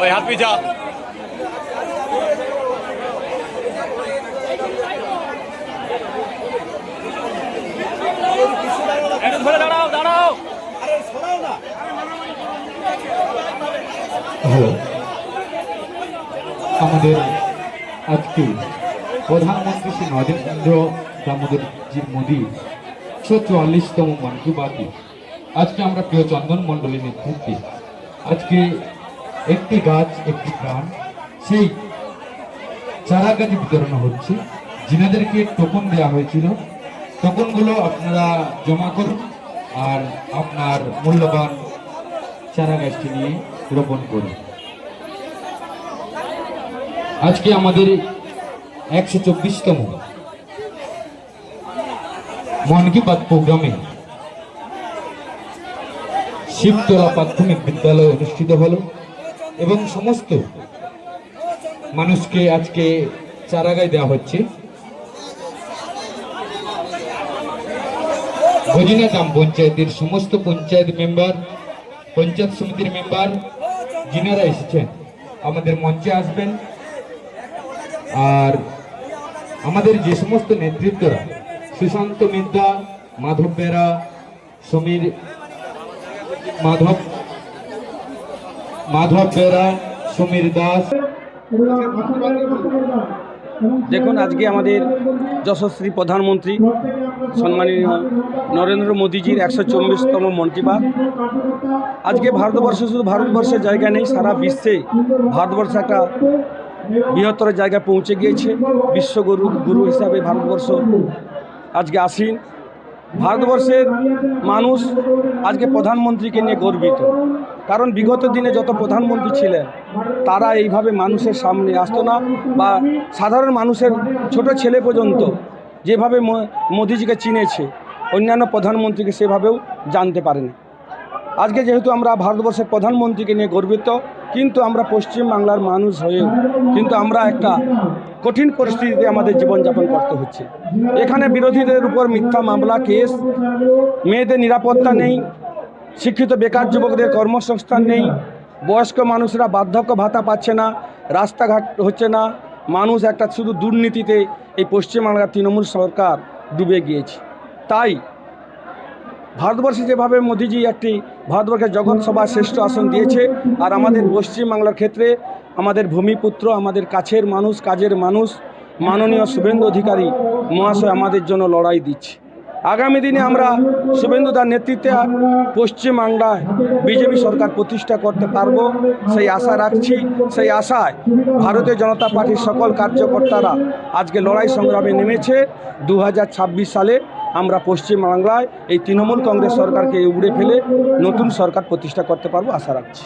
ওই হাত পিছা আমাদের আজকে প্রধানমন্ত্রী শ্রী নরেন্দ্র দামোদরজি মোদী একশো চুয়াল্লিশতম মন কি বাতে আজকে আমরা প্রিয় চন্দন মণ্ডলীর নেতৃত্বে আজকে একটি গাছ, একটি প্রাণ। সেই চারা গাছ বিতরণ হচ্ছে। যিনাদেরকে টোকন দেওয়া হয়েছিল। টোকনগুলো আপনারা জমা করুন আর আপনার মূল্যবান চারা গাছটি নিয়ে রোপণ করুন। আজকে আমাদের একশো চব্বিশতম মন কি বাত প্রোগ্রামে শিবতলা প্রাথমিক বিদ্যালয় অনুষ্ঠিত হলো। এবং সমস্ত মানুষকে আজকে চারাগায় দেওয়া হচ্ছে। ভজিনা গ্রাম পঞ্চায়েতের সমস্ত পঞ্চায়েত মেম্বার, পঞ্চায়েত সমিতির মেম্বার, যিনারা এসেছেন, আমাদের মঞ্চে আসবেন। আর আমাদের যে সমস্ত নেতৃত্বরা, সুশান্ত মিদ্যা মাধব বেরা, সমীর মাধব মাধব বেরা, সমীর দাস। দেখুন, আজকে আমাদের যশস্বী প্রধানমন্ত্রী সম্মানীয় নরেন্দ্র মোদীজির একশো চব্বিশতম মন কি বাত। আজকে ভারতবর্ষ শুধু ভারতবর্ষের জায়গা নেই, সারা বিশ্বে ভারতবর্ষ একটা বৃহত্তর জায়গায় পৌঁছে গিয়েছে। বিশ্বগুরু, গুরু হিসাবে ভারতবর্ষ আজকে আসীন। ভারতবর্ষের মানুষ আজকে প্রধানমন্ত্রীকে নিয়ে গর্বিত। কারণ বিগত দিনে যত প্রধানমন্ত্রী ছিলেন, তারা এইভাবে মানুষের সামনে আসতো না বা সাধারণ মানুষের ছোট ছেলে পর্যন্ত যেভাবে মোদিজিকে চিনেছে, অন্যান্য প্রধানমন্ত্রীকে সেভাবেও জানতে পারেনি। আজকে যেহেতু আমরা ভারতবর্ষের প্রধানমন্ত্রীকে নিয়ে গর্বিত কিন্তু আমরা পশ্চিম বাংলার মানুষ হয়েও কিন্তু আমরা একটা কঠিন পরিস্থিতিতে আমাদের জীবনযাপন করতে হচ্ছে। এখানে বিরোধীদের উপর মিথ্যা মামলা, কেস, মেয়েদের নিরাপত্তা নেই, শিক্ষিত বেকার যুবকদের কর্মসংস্থান নেই, বয়স্ক মানুষরা বার্ধক্য ভাতা পাচ্ছে না, রাস্তাঘাট হচ্ছে না, মানুষ একটা শুধু দুর্নীতিতে এই পশ্চিমবাংলার তৃণমূল সরকার ডুবে গিয়েছে। তাই ভারতবর্ষে যেভাবে মোদিজি একটি ভারতবর্ষের জগৎ সভা শ্রেষ্ঠ আসন দিয়েছে, আর আমাদের পশ্চিমবাংলার ক্ষেত্রে আমাদের ভূমিপুত্র, আমাদের কাছের মানুষ, কাজের মানুষ, মাননীয় শুভেন্দু অধিকারী মহাশয় আমাদের জন্য লড়াই দিচ্ছে। আগামী দিনে আমরা শুভেন্দু শুভেন্দুদার নেতৃত্বে পশ্চিমবাংলায় বিজেপি সরকার প্রতিষ্ঠা করতে পারব, সেই আশা রাখছি। সেই আশায় ভারতীয় জনতা পার্টির সকল কার্যকর্তারা আজকে লড়াই সংগ্রামে নেমেছে। দু হাজার ছাব্বিশ সালে আমরা পশ্চিমবাংলায় এই তৃণমূল কংগ্রেস সরকারকে উড়ে ফেলে নতুন সরকার প্রতিষ্ঠা করতে পারব, আশা রাখছি।